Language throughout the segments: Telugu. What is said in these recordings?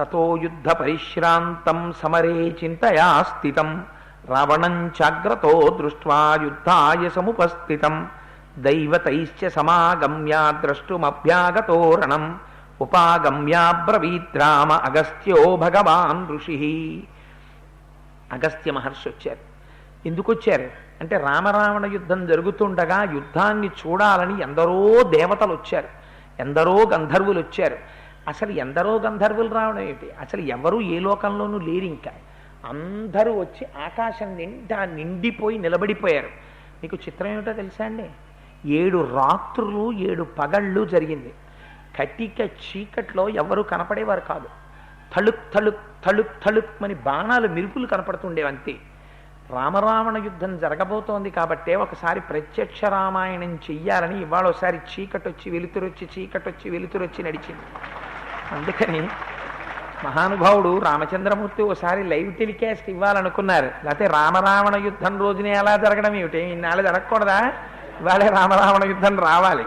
తతో యుద్ధ పరిశ్రాంతం సమరే చింతయా స్థితం రావణం చాగ్రతో దృష్ట్వా యుద్ధాయ సముపస్థితం. దైవతైశ్చ సమాగమ్య ద్రష్టుమభ్యాగతోరణం. ఉపాగమ్యాబ్రవీద్రామ అగస్త్యో భగవాన్ ఋషి. అగస్త్య మహర్షి వచ్చారు. ఎందుకు వచ్చారు అంటే రామరావణ యుద్ధం జరుగుతుండగా యుద్ధాన్ని చూడాలని ఎందరో దేవతలు వచ్చారు. ఎందరో గంధర్వులు వచ్చారు. అసలు ఎందరో గంధర్వులు రావడం ఏంటి? అసలు ఎవరు ఏ లోకంలోనూ లేరు ఇంకా. అందరూ వచ్చి ఆకాశం నిండా నిండిపోయి నిలబడిపోయారు. మీకు చిత్రం ఏమిటో తెలుసా అండి? ఏడు రాత్రులు ఏడు పగళ్ళు జరిగింది. కటిక చీకట్లో ఎవరు కనపడేవారు కాదు. తళుక్ తళుక్ తళుక్ తళుక్ అని బాణాలు మిరుపులు కనపడుతుండేవి అంతే. రామరావణ యుద్ధం జరగబోతోంది కాబట్టే ఒకసారి ప్రత్యక్ష రామాయణం చెయ్యాలని ఇవాళ ఒకసారి చీకటొచ్చి వెలుతురొచ్చి చీకటొచ్చి వెలుతురొచ్చి నడిచింది. అందుకని మహానుభావుడు రామచంద్రమూర్తి ఒకసారి లైవ్ టెలికాస్ట్ ఇవ్వాలనుకున్నారు. లేకపోతే రామరావణ యుద్ధం రోజునే ఎలా జరగడం ఏమిటి? ఇన్నాళ్ళు జరగకూడదా? ఇవాళే రామరావణ యుద్ధం రావాలి.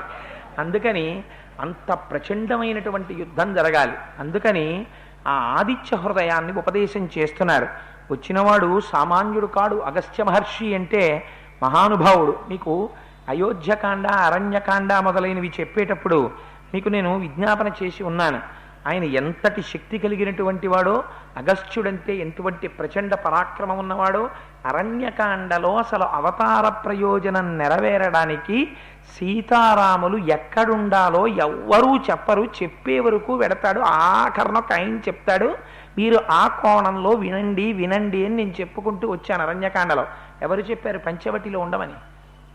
అందుకని అంత ప్రచండమైనటువంటి యుద్ధం జరగాలి. అందుకని ఆ ఆదిత్య హృదయాన్ని ఉపదేశం చేస్తున్నారు. వచ్చినవాడు సామాన్యుడు కాడు అగస్త్య మహర్షి అంటే మహానుభావుడు. మీకు అయోధ్యకాండ అరణ్యకాండ మొదలైనవి చెప్పేటప్పుడు మీకు నేను విజ్ఞాపన చేసి ఉన్నాను. ఆయన ఎంతటి శక్తి కలిగినటువంటి వాడో అగస్త్యుడంటే ఎంటువంటి ప్రచండ పరాక్రమం ఉన్నవాడో అరణ్యకాండలో అసలు అవతార ప్రయోజనం నెరవేరడానికి సీతారాములు ఎక్కడుండాలో ఎవ్వరూ చెప్పరు చెప్పే వరకు వెడతాడు ఆఖరణ ఒక ఆయన చెప్తాడు మీరు ఆ కోణంలో వినండి వినండి అని నేను చెప్పుకుంటూ వచ్చాను అరణ్యకాండలో. ఎవరు చెప్పారు? పంచవటిలో ఉండమని.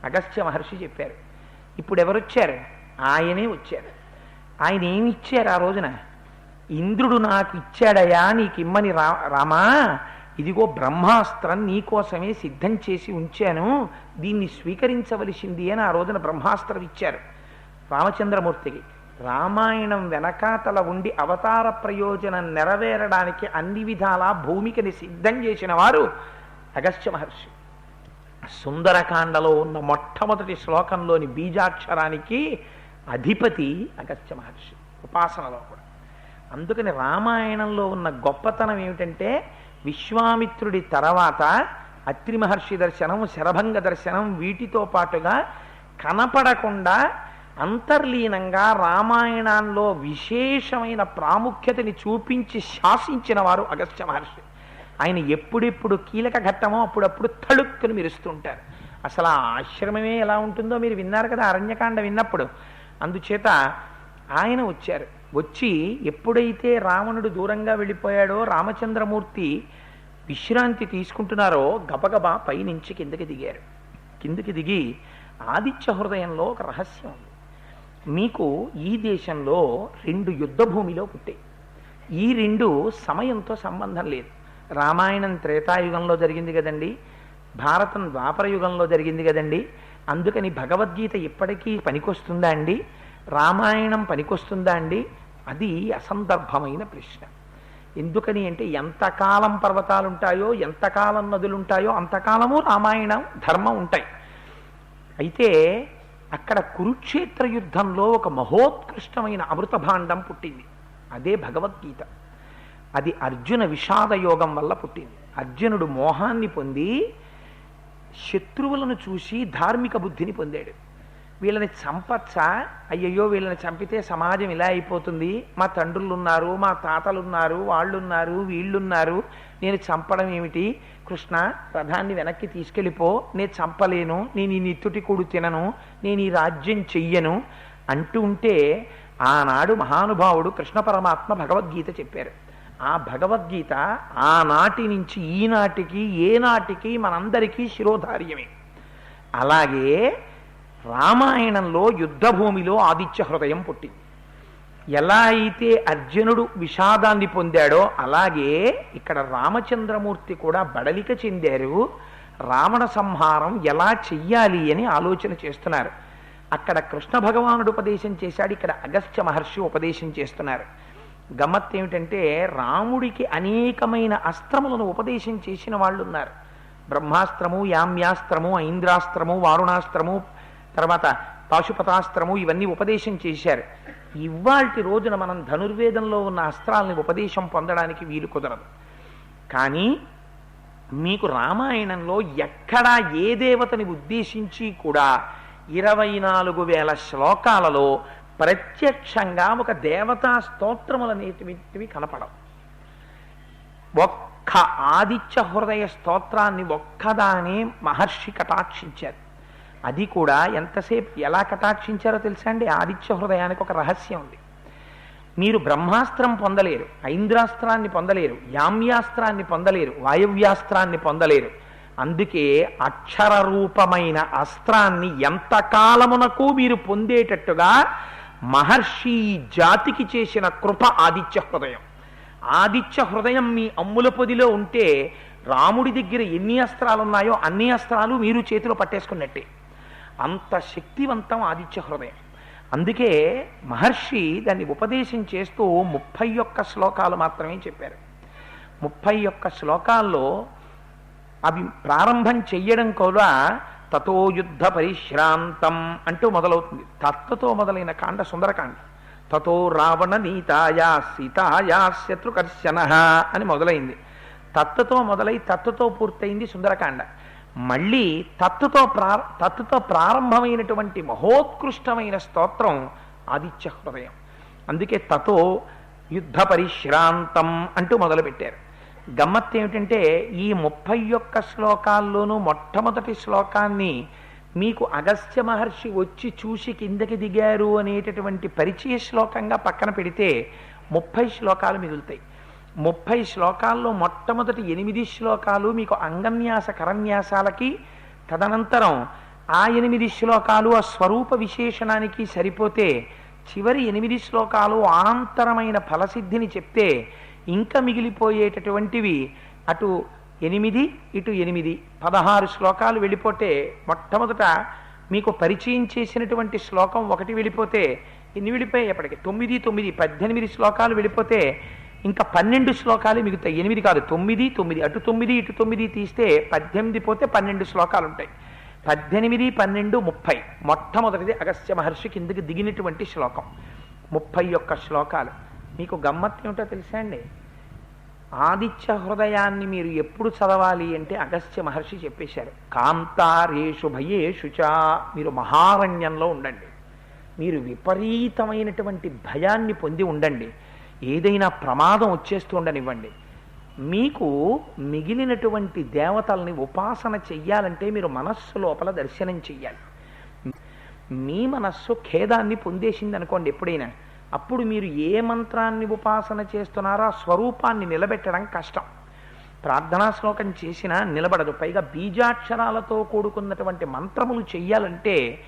అగస్త్య మహర్షి చెప్పారు. ఇప్పుడు ఎవరు వచ్చారు ఆయనే వచ్చారు. ఆయన ఏమి ఇచ్చారు ఆ రోజున? ఇంద్రుడు నాకు ఇచ్చాడయా నీకిమ్మని రా రామా? ఇదిగో బ్రహ్మాస్త్రం నీకోసమే సిద్ధం చేసి ఉంచాను. దీన్ని స్వీకరించవలసింది అని ఆ రోజున బ్రహ్మాస్త్రం ఇచ్చారు. రామచంద్రమూర్తికి రామాయణం వెనకాతల ఉండి అవతార ప్రయోజనం నెరవేరడానికి అన్ని విధాలా భూమికని సిద్ధం చేసిన వారు అగస్త్య మహర్షి. సుందరకాండలో ఉన్న మొట్టమొదటి శ్లోకంలోని బీజాక్షరానికి అధిపతి అగస్త్య మహర్షి. ఉపాసనలో కూడా. అందుకని రామాయణంలో ఉన్న గొప్పతనం ఏమిటంటే విశ్వామిత్రుడి తర్వాత అత్రి మహర్షి దర్శనం శరభంగ దర్శనం వీటితో పాటుగా కనపడకుండా అంతర్లీనంగా రామాయణంలో విశేషమైన ప్రాముఖ్యతని చూపించి శాసించిన వారు అగస్త్య మహర్షి. ఆయన ఎప్పుడెప్పుడు కీలక ఘట్టమో అప్పుడప్పుడు తళుక్కుని మెరుస్తుంటారు. అసలు ఆ ఆశ్రమమే ఎలా ఉంటుందో మీరు విన్నారు కదా అరణ్యకాండ విన్నప్పుడు. అందుచేత ఆయన వచ్చారు. వచ్చి ఎప్పుడైతే రావణుడు దూరంగా వెళ్ళిపోయాడో రామచంద్రమూర్తి విశ్రాంతి తీసుకుంటున్నారో గబగబా పైనుంచి కిందకి దిగారు. కిందకి దిగి ఆదిత్య హృదయంలో ఒక రహస్యం ఉంది. మీకు ఈ దేశంలో రెండు యుద్ధ భూమిలో పుట్టాయి ఈ రెండు సమయంతో సంబంధం లేదు. రామాయణం త్రేతాయుగంలో జరిగింది కదండి భారతం ద్వాపర యుగంలో జరిగింది కదండి అందుకని భగవద్గీత ఇప్పటికీ పనికొస్తుందా అండి? రామాయణం పనికొస్తుందా అండి? అది అసందర్భమైన ప్రశ్న. ఎందుకని అంటే ఎంతకాలం పర్వతాలుంటాయో ఎంతకాలం నదులుంటాయో అంతకాలము రామాయణం ధర్మం ఉంటాయి. అయితే అక్కడ కురుక్షేత్ర యుద్ధంలో ఒక మహోత్కృష్టమైన అమృత భాండం పుట్టింది. అదే భగవద్గీత. అది అర్జున విషాద యోగం వల్ల పుట్టింది. అర్జునుడు మోహాన్ని పొంది శత్రువులను చూసి ధార్మిక బుద్ధిని పొందాడు. వీళ్ళని చంపచ్చా? అయ్యయ్యో వీళ్ళని చంపితే సమాజం ఇలా అయిపోతుంది. మా తండ్రులు ఉన్నారు మా తాతలు ఉన్నారు వాళ్ళున్నారు వీళ్ళున్నారు. నేను చంపడం ఏమిటి? కృష్ణ రథాన్ని వెనక్కి తీసుకెళ్ళిపో. నేను చంపలేను. నేను ఈ నిత్తుటి కూడు తినను. నేను ఈ రాజ్యం చెయ్యను అంటూ ఉంటే ఆనాడు మహానుభావుడు కృష్ణ పరమాత్మ భగవద్గీత చెప్పారు. ఆ భగవద్గీత ఆనాటి నుంచి ఈనాటికి ఏనాటికి మనందరికీ శిరోధార్యమే. అలాగే రామాయణంలో యుద్ధభూమిలో ఆదిత్య హృదయం పుట్టింది ఎలా అయితే అర్జునుడు విషాదాన్ని పొందాడో అలాగే ఇక్కడ రామచంద్రమూర్తి కూడా బడలిక చెందారు. రావణ సంహారం ఎలా చెయ్యాలి అని ఆలోచన చేస్తున్నారు. అక్కడ కృష్ణ భగవానుడు ఉపదేశం చేశాడు ఇక్కడ అగస్త్య మహర్షి ఉపదేశం చేస్తున్నారు. గమ్మత్ ఏమిటంటే రాముడికి అనేకమైన అస్త్రములను ఉపదేశం చేసిన వాళ్ళు ఉన్నారు బ్రహ్మాస్త్రము యామ్యాస్త్రము ఐంద్రాస్త్రము వారుణాస్త్రము తర్వాత పాశుపతాస్త్రము ఇవన్నీ ఉపదేశం చేశారు. ఇవాల్టి రోజున మనం ధనుర్వేదంలో ఉన్న అస్త్రాలని ఉపదేశం పొందడానికి వీలు కుదరదు. కానీ మీకు రామాయణంలో ఎక్కడా ఏ దేవతని ఉద్దేశించి కూడా ఇరవై నాలుగు వేల శ్లోకాలలో ప్రత్యక్షంగా ఒక దేవతా స్తోత్రములనేటివి కనపడవు. ఒక్క ఆదిత్య హృదయ స్తోత్రాన్ని ఒక్కదానే మహర్షి కటాక్షించారు. అది కూడా ఎంతసేపు ఎలా కటాక్షించారో తెలుసా అండి? ఆదిత్య హృదయానికి ఒక రహస్యం ఉంది. మీరు బ్రహ్మాస్త్రం పొందలేరు ఐంద్రాస్త్రాన్ని పొందలేరు యామ్యాస్త్రాన్ని పొందలేరు వాయవ్యాస్త్రాన్ని పొందలేరు. అందుకే అక్షర రూపమైన అస్త్రాన్ని ఎంతకాలమునకు మీరు పొందేటట్టుగా మహర్షి జాతికి చేసిన కృప ఆదిత్య హృదయం. ఆదిత్య హృదయం మీ అమ్ముల పొదిలో ఉంటే రాముడి దగ్గర ఎన్ని అస్త్రాలు ఉన్నాయో అన్ని అస్త్రాలు మీరు చేతిలో పట్టేసుకున్నట్టే. అంత శక్తివంతం ఆదిత్య హృదయం. అందుకే మహర్షి దాన్ని ఉపదేశం చేస్తూ ముప్పై ఒక్క శ్లోకాలు మాత్రమే చెప్పారు. ముప్పై ఒక్క శ్లోకాల్లో అవి ప్రారంభం చెయ్యడం కూడా తతో యుద్ధ పరిశ్రాంతం అంటూ మొదలవుతుంది. తత్వతో మొదలైన కాండ సుందరకాండ. తతో రావణ నీతాయా సీతాయా శత్రుకర్శన అని మొదలైంది. తత్వతో మొదలై తత్వతో పూర్తయింది సుందరకాండ. మళ్ళీ తత్తుతో ప్రా తత్తుతో ప్రారంభమైనటువంటి మహోత్కృష్టమైన స్తోత్రం ఆదిత్య హృదయం. అందుకే తతో యుద్ధ పరిశ్రాంతం అంటూ మొదలుపెట్టారు. గమ్మత్ ఏమిటంటే ఈ ముప్పై ఒక్క శ్లోకాల్లోనూ మొట్టమొదటి శ్లోకాన్ని మీకు అగస్త్య మహర్షి వచ్చి చూసి కిందకి దిగారు అనేటటువంటి పరిచయ శ్లోకంగా పక్కన పెడితే ముప్పై శ్లోకాలు మిగులుతాయి. ముప్పై శ్లోకాల్లో మొట్టమొదటి ఎనిమిది శ్లోకాలు మీకు అంగన్యాస కరన్యాసాలకి తదనంతరం ఆ ఎనిమిది శ్లోకాలు ఆ స్వరూప విశేషణానికి సరిపోతే చివరి ఎనిమిది శ్లోకాలు ఆంతరమైన ఫలసిద్ధిని చెప్తే ఇంకా మిగిలిపోయేటటువంటివి అటు ఎనిమిది ఇటు ఎనిమిది పదహారు శ్లోకాలు వెళ్ళిపోతే మొట్టమొదట మీకు పరిచయం చేసినటువంటి శ్లోకం ఒకటి వెళ్ళిపోతే ఎన్ని వెళ్ళిపోయాయి ఎప్పటికి తొమ్మిది తొమ్మిది పద్దెనిమిది శ్లోకాలు వెళ్ళిపోతే ఇంకా పన్నెండు శ్లోకాలు మిగుతాయి ఎనిమిది కాదు తొమ్మిది తొమ్మిది. అటు తొమ్మిది ఇటు తొమ్మిది తీస్తే పద్దెనిమిది పోతే పన్నెండు శ్లోకాలు ఉంటాయి పద్దెనిమిది పన్నెండు ముప్పై. మొట్టమొదటిది అగస్త్య మహర్షి కిందకి దిగినటువంటి శ్లోకం. ముప్పై ఒక్క శ్లోకాలు. మీకు గమ్మత్ ఏమిటో తెలుసా అండి? ఆదిత్య హృదయాన్ని మీరు ఎప్పుడు చదవాలి అంటే అగస్త్య మహర్షి చెప్పేశారు. కాంతారేషు భయేషు మీరు మహారణ్యంలో ఉండండి. మీరు విపరీతమైనటువంటి భయాన్ని పొంది ఉండండి. ఏదైనా ప్రమాదం వచ్చేస్తుండనివ్వండి మీకు మిగిలినటువంటి దేవతల్ని ఉపాసన చెయ్యాలంటే మీరు మనస్సు లోపల దర్శనం చెయ్యాలి. మీ మనస్సు ఖేదాన్ని పొందేసింది అనుకోండి ఎప్పుడైనా. అప్పుడు మీరు ఏ మంత్రాన్ని ఉపాసన చేస్తున్నారో ఆ స్వరూపాన్ని నిలబెట్టడం కష్టం. ప్రార్థనా శ్లోకం చేసినా నిలబడదు. పైగా బీజాక్షరాలతో కూడుకున్నటువంటి మంత్రములు చెయ్యాలంటే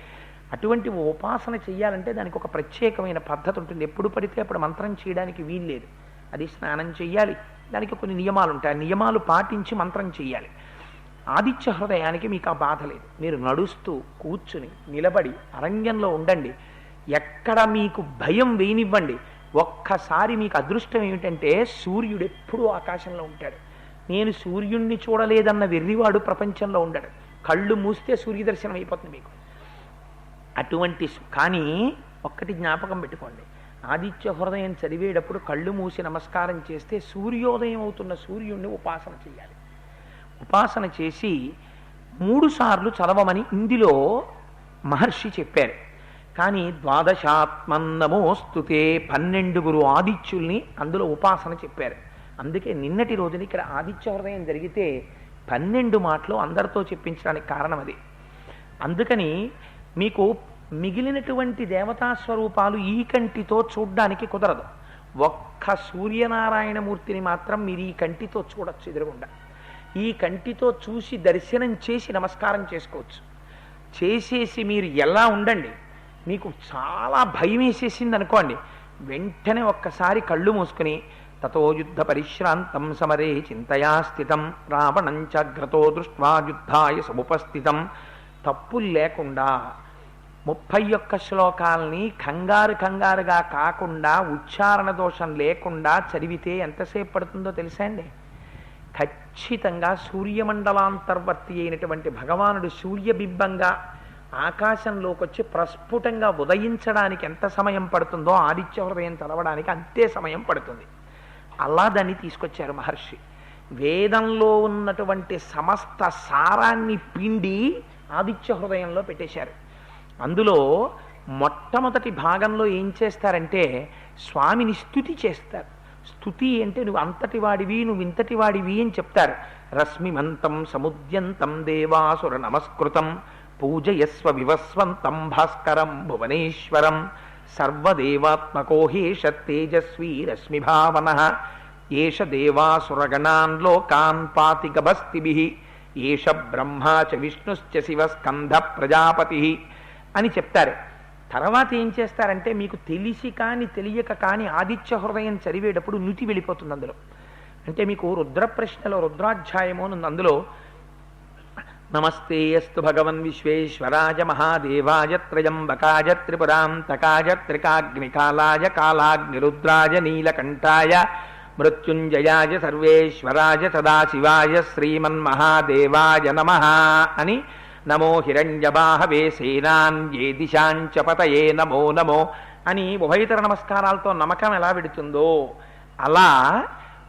అటువంటి ఉపాసన చేయాలంటే దానికి ఒక ప్రత్యేకమైన పద్ధతి ఉంటుంది. ఎప్పుడు పడితే అప్పుడు మంత్రం చేయడానికి వీల్లేదు అది స్నానం చేయాలి దానికి కొన్ని నియమాలు ఉంటాయి. ఆ నియమాలు పాటించి మంత్రం చేయాలి ఆదిత్య హృదయానికి మీకు ఆ బాధ లేదు. మీరు నడుస్తూ కూర్చుని నిలబడి అరణ్యంలో ఉండండి. ఎక్కడ మీకు భయం వేయనివ్వండి. ఒక్కసారి మీకు అదృష్టం ఏమిటంటే సూర్యుడు ఎప్పుడూ ఆకాశంలో ఉంటాడు. నేను సూర్యుణ్ణి చూడలేదన్న వెర్రివాడు ప్రపంచంలో ఉండడు. కళ్ళు మూస్తే సూర్య దర్శనం అయిపోతుంది మీకు. అటువంటి కానీ ఒక్కటి జ్ఞాపకం పెట్టుకోండి. ఆదిత్య హృదయం చదివేటప్పుడు కళ్ళు మూసి నమస్కారం చేస్తే సూర్యోదయం అవుతున్న సూర్యుడిని ఉపాసన చేయాలి. ఉపాసన చేసి మూడు సార్లు చదవమని ఇందులో మహర్షి చెప్పారు. కానీ ద్వాదశాత్మన్నమోస్తుతే పన్నెండుగురు ఆదిత్యుల్ని అందులో ఉపాసన చెప్పారు. అందుకే నిన్నటి రోజున ఇక్కడ ఆదిత్య హృదయం జరిగితే పన్నెండు మాటలు అందరితో చెప్పించడానికి కారణం అది. అందుకని మీకు మిగిలినటువంటి దేవతా స్వరూపాలు ఈ కంటితో చూడ్డానికి కుదరదు. ఒక్క సూర్యనారాయణమూర్తిని మాత్రం మీరు ఈ కంటితో చూడొచ్చు ఎదురుగుండా. ఈ కంటితో చూసి దర్శనం చేసి నమస్కారం చేసుకోవచ్చు. చేసేసి మీరు ఎలా ఉండండి మీకు చాలా భయం వేసేసింది అనుకోండి వెంటనే ఒక్కసారి కళ్ళు మూసుకుని తతో యుద్ధ పరిశ్రాంతం సమరే చింతయా స్థితం రావణంచగ్రతో చాగ్రతో దృష్ట్వా యుద్ధాయ సముపస్థితం తప్పులు లేకుండా ముప్పై ఒక్క శ్లోకాల్ని కంగారు కంగారుగా కాకుండా ఉచ్చారణ దోషం లేకుండా చదివితే ఎంతసేపు పడుతుందో తెలుసా అండి? ఖచ్చితంగా సూర్యమండలాంతర్వర్తి అయినటువంటి భగవానుడు సూర్యబింబంగా ఆకాశంలోకి వచ్చి ప్రస్ఫుటంగా ఉదయించడానికి ఎంత సమయం పడుతుందో ఆదిత్య హృదయం తెలవడానికి అంతే సమయం పడుతుంది. అలా దాన్ని తీసుకొచ్చారు మహర్షి. వేదంలో ఉన్నటువంటి సమస్త సారాన్ని పిండి ఆదిత్య హృదయంలో పెట్టేశారు. అందులో మొట్టమొదటి భాగంలో ఏం చేస్తారంటే స్వామిని స్థుతి చేస్తారు. స్థుతి అంటే నువ్వు అంతటి వాడివి నువ్వు ఇంతటి వాడివి అని చెప్తారు. రశ్మిమంతం సముద్యంతం దేవాసుర నమస్కృతం పూజయస్వ వివస్వంతం భాస్కరం భువనేశ్వరం సర్వదేవాత్మకోహేష తేజస్వీ రశ్మిభావన ఏష దేవాసురగణాన్ లోకాన్ పాతిగభస్తిభి ఏష బ్రహ్మా చ విష్ణుశ్చ శివ స్కంధ ప్రజాపతి అని చెప్తారు. తర్వాత ఏం చేస్తారంటే మీకు తెలిసి కానీ తెలియక కానీ ఆదిత్య హృదయం చదివేటప్పుడు నుతి వెళ్ళిపోతుంది అందులో. అంటే మీకు రుద్ర ప్రశ్నలో రుద్రాధ్యాయము అని ఉంది అందులో. నమస్తే అస్తు భగవన్ విశ్వేశ్వరాయ మహాదేవాయ త్రయంబకాయ త్రిపురాంతకాయ త్రికాగ్నికాలాయ కాలాగ్నిరుద్రాయ నీలకంఠాయ మృత్యుంజయాయ సర్వేశ్వరాయ సదాశివాయ శ్రీమన్మహాదేవాయ నమ అని నమో హిరణ్యబాహవే సేనాన్ ఏ దిశాంచ పతయే నమో నమో అని ఉభయతర నమస్కారాలతో నమ్మకం ఎలా పెడుతుందో అలా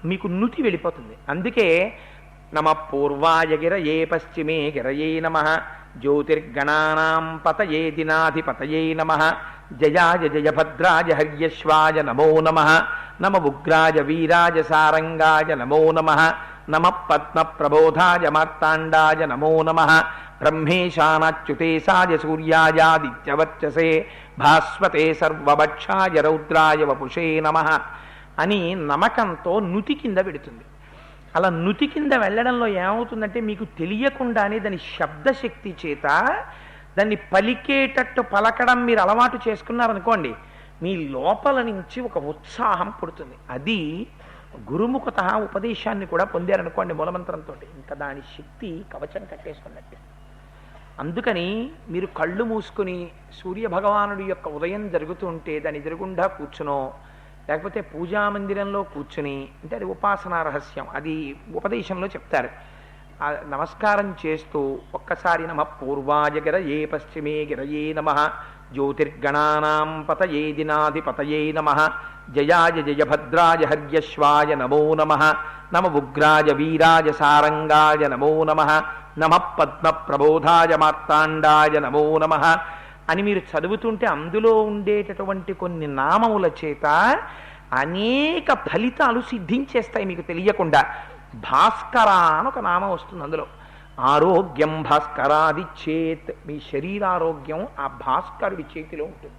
మీకు నుతి వెళ్ళిపోతుంది. అందుకే నమ పూర్వాయ గిరయే పశ్చిమే గిరయే నమ జ్యోతిర్గణానాం పతయే దినాధిపతయే నమ జయాయ జయభద్రాయ హర్యశ్వాయ నమో నమ నమ ఉగ్రాయ వీరాయ సారంగాయ నమో నమ నమ పద్మ ప్రబోధాయ మార్తాండాయ నమో నమ బ్రహ్మేశానాచ్యుతేశాయ సూర్యాయాదిత్యవర్చసే భాస్వతే సర్వభక్షాయ రౌద్రాయ వపుషే నమ అని నమకంతో నుతి కింద పెడుతుంది. అలా నుతి కింద వెళ్ళడంలో ఏమవుతుందంటే మీకు తెలియకుండానే దాని శబ్దశక్తి చేత దాన్ని పలికేటట్టు పలకడం మీరు అలవాటు చేసుకున్నారనుకోండి మీ లోపల నుంచి ఒక ఉత్సాహం పుడుతుంది. అది గురుముఖత ఉపదేశాన్ని కూడా పొందారనుకోండి మూలమంత్రంతో ఇంకా దాని శక్తి కవచం కట్టేసుకున్నట్టు. అందుకని మీరు కళ్ళు మూసుకుని సూర్య భగవానుడి యొక్క ఉదయం జరుగుతూ ఉంటే దాని ఎదురుగుండా కూర్చునో లేకపోతే పూజా మందిరంలో కూర్చుని అంటే అది ఉపాసనా రహస్యం అది ఉపదేశంలో చెప్తారు. నమస్కారం చేస్తూ ఒక్కసారి నమ పూర్వాయ గిరయే పశ్చిమే గిరయే నమ జ్యోతిర్గణానాం పతయే దినాధిపతయే నమ జయాయ జయభద్రాయ హర్యశ్వాయ నమో నమ నమ ఉగ్రాయ వీరాయ సారంగాయ నమో నమ నమ పద్మ ప్రబోధాయ మార్తాండాయ నమో నమ అని మీరు చదువుతుంటే అందులో ఉండేటటువంటి కొన్ని నామముల చేత అనేక ఫలితాలు సిద్ధించేస్తాయి మీకు తెలియకుండా. భాస్కర అని ఒక నామం వస్తుంది అందులో. ఆరోగ్యం భాస్కరాది చేత్. మీ శరీరారోగ్యం ఆ భాస్కరుడి చేతిలో ఉంటుంది.